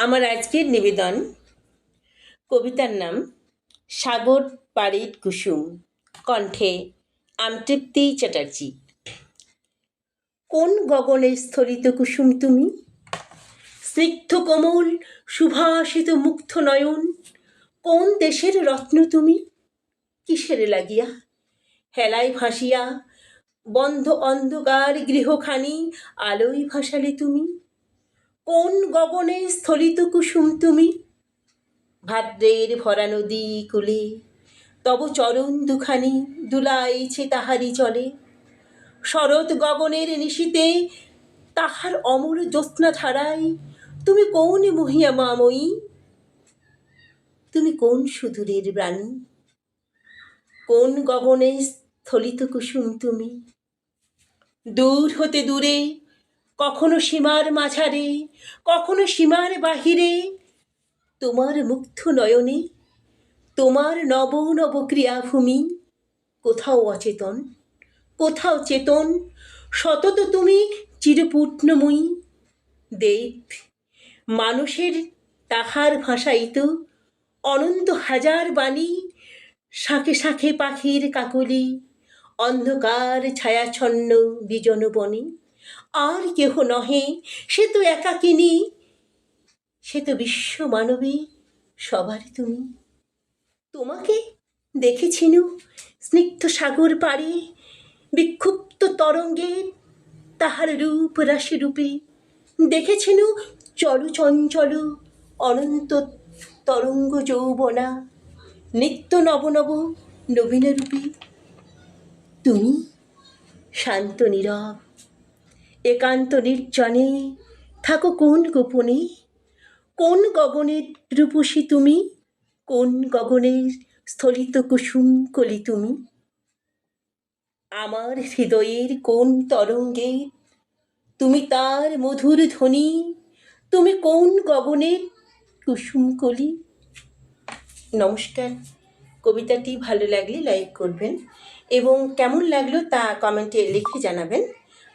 আমার আজকের নিবেদন কবিতার নাম সাগর পাড়ির কুসুম। কণ্ঠে আমতৃপ্তি চ্যাটার্জি। কোন গগনে স্থলিত কুসুম তুমি? স্নিগ্ধ কোমল সুভাষিত মুগ্ধ নয়ন, কোন দেশের রত্ন তুমি? কিসের লাগিয়া? হেলায় ভাসিয়া বন্ধ অন্ধকার গৃহখানি আলোয় ভাসালে তুমি? কোন গগনে স্থলিত কুসুম তুমি? ভাদ্রের ভরা নদী কুলে, তব চরণ দুখানি দুলাইছে তাহারি চলে শরৎ গগনের নিশীতে তাহার অমর জ্যোৎস্না ধারায় তুমি কোন মহিয়া মাময়ী? তুমি কোন সুদূরের প্রাণী কোন গগনে স্থলিত কুসুম তুমি? দূর হতে দূরে কখনো সীমার মাঝারে, কখনো সীমার বাহিরে। তোমার মুগ্ধ নয়নে, তোমার নব নব ক্রিয়াভূমি, কোথাও অচেতন, কোথাও চেতন, সতত তুমি চিরপূর্ণময়ী। দেব, মানুষের তাহার ভাষায়িত অনন্ত হাজার বাণী, শাঁখে শাঁখে পাখির কাকলি, অন্ধকার ছায়াছন্ন বিজন বনে। আর কেহ নহে, সে তো একাকিনী সে তো বিশ্ব মানবী সবার তুমি। তোমাকে দেখেছিনু স্নিগ্ধ সাগর পাড়ে, বিক্ষুব্ধ তরঙ্গে, তাহার রূপ রাশি রূপে। দেখেছিনু চল চঞ্চল, অনন্ত তরঙ্গ যৌবনা, নিত্য নব নব নবীন রূপে। তুমি শান্ত নীরব একান্ত নির্জনে, থাকো কোন গোপনে? কোন গগনের রূপসী তুমি? কোন গগনের স্থলিত কুসুম কলি তুমি? আমার হৃদয়ের কোন তরঙ্গে? তুমি তার মধুর ধ্বনি, তুমি কোন গগনের কুসুম কলি? নমস্কার, কবিতাটি ভালো লাগলে লাইক করবেন এবং কেমন লাগল তা কমেন্টে লিখে জানাবেন।